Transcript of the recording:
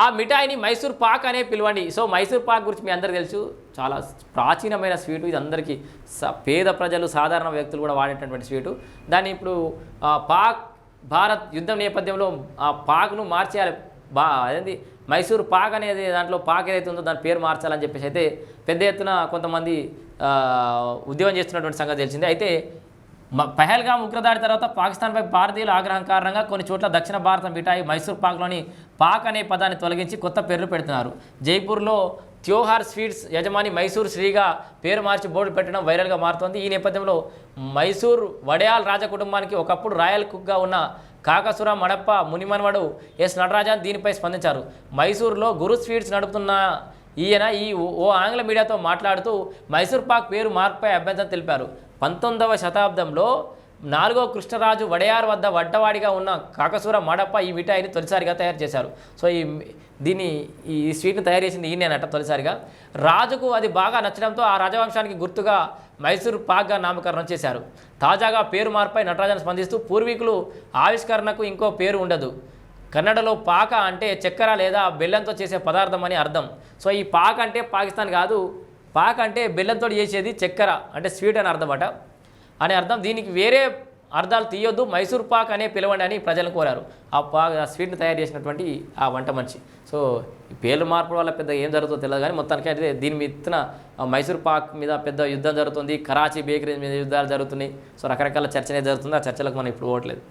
ఆ మిఠాయిని మైసూర్ పాక్ అనే పిలవండి. సో మైసూర్ పాక్ గురించి మీ అందరికీ తెలుసు. చాలా ప్రాచీనమైన స్వీటు. ఇది అందరికీ పేద ప్రజలు సాధారణ వ్యక్తులు కూడా వాడేటటువంటి స్వీటు. దాన్ని ఇప్పుడు పాక్ భారత్ యుద్ధం నేపథ్యంలో ఆ పాక్ను మార్చేయాలి. బా అదేంటి మైసూర్ పాక్ అనేది దాంట్లో పాక్ ఏదైతే ఉందో దాని పేరు మార్చాలని చెప్పేసి అయితే పెద్ద ఎత్తున కొంతమంది ఉద్యోగం ఉద్యమం చేస్తున్నటువంటి సంగతి తెలిసింది. అయితే మ- ఉగ్రదాడి తర్వాత పాకిస్తాన్పై భారతీయుల ఆగ్రహం కారణంగా కొన్ని చోట్ల దక్షిణ భారత మిఠాయి మైసూర్ పాక్లోని పాక్ అనే పదాన్ని తొలగించి కొత్త పేర్లు పెడుతున్నారు. జైపూర్లో త్యోహార్ స్వీట్స్ యజమాని మైసూర్ శ్రీగా పేరు మార్చి బోర్డు పెట్టడం వైరల్గా మారుతోంది. ఈ నేపథ్యంలో మైసూర్ వడయాల్ రాజకుటుంబానికి ఒకప్పుడు రాయల్ కుక్గా ఉన్న కాకసుర మడప్ప మునిమన్వడు ఎస్ నటరాజన్ దీనిపై స్పందించారు. మైసూర్లో గురు స్వీట్స్ నడుపుతున్న ఈయన ఈ ఓ- ఓ ఆంగ్ల మీడియాతో మాట్లాడుతూ మైసూర్ పాక్ పేరు మార్పుపై అభ్యంతరం తెలిపారు. పంతొమ్మిదవ శతాబ్దంలో నాలుగో కృష్ణరాజు వడయార్ వద్ద వడ్డవాడిగా ఉన్న కాకసూర మడప్ప ఈ మిఠాయిని తొలిసారిగా తయారు చేశారు. సో ఈ దీన్ని ఈ స్వీట్ని తయారు చేసింది ఈయనేనట తొలిసారిగా. రాజుకు అది బాగా నచ్చడంతో ఆ రాజవంశానికి గుర్తుగా మైసూర్ పాక్గా నామకరణం చేశారు. తాజాగా పేరు మార్పై నటరాజన్ స్పందిస్తూ పూర్వీకులు ఆవిష్కరణకు ఇంకో పేరు ఉండదు. కన్నడలో పాక అంటే చక్కెర లేదా బెల్లంతో చేసే పదార్థం అని అర్థం. సో ఈ పాక అంటే పాకిస్తాన్ కాదు పాక అంటే బెల్లంతో చేసేది చక్కెర అంటే స్వీట్ అని అర్థం అట. అని అర్థం దీనికి వేరే అర్థాలు తీయొద్దు. మైసూర్ పాక్ అనే పిలవండి అని ప్రజలు కోరారు. ఆ పాక్ ఆ స్వీట్ని తయారు చేసినటువంటి ఆ వంట మనిషి. సో పేర్లు మార్పు వల్ల పెద్ద ఏం జరుగుతుందో తెలియదు కానీ మొత్తానికి అయితే దీని మీద మైసూర్ పాక్ మీద పెద్ద యుద్ధం జరుగుతుంది. కరాచీ బేకరీ మీద యుద్ధాలు జరుగుతున్నాయి. సో రకరకాల చర్చనే జరుగుతుంది. ఆ చర్చలకు మనం ఇప్పుడు పోవట్లేదు.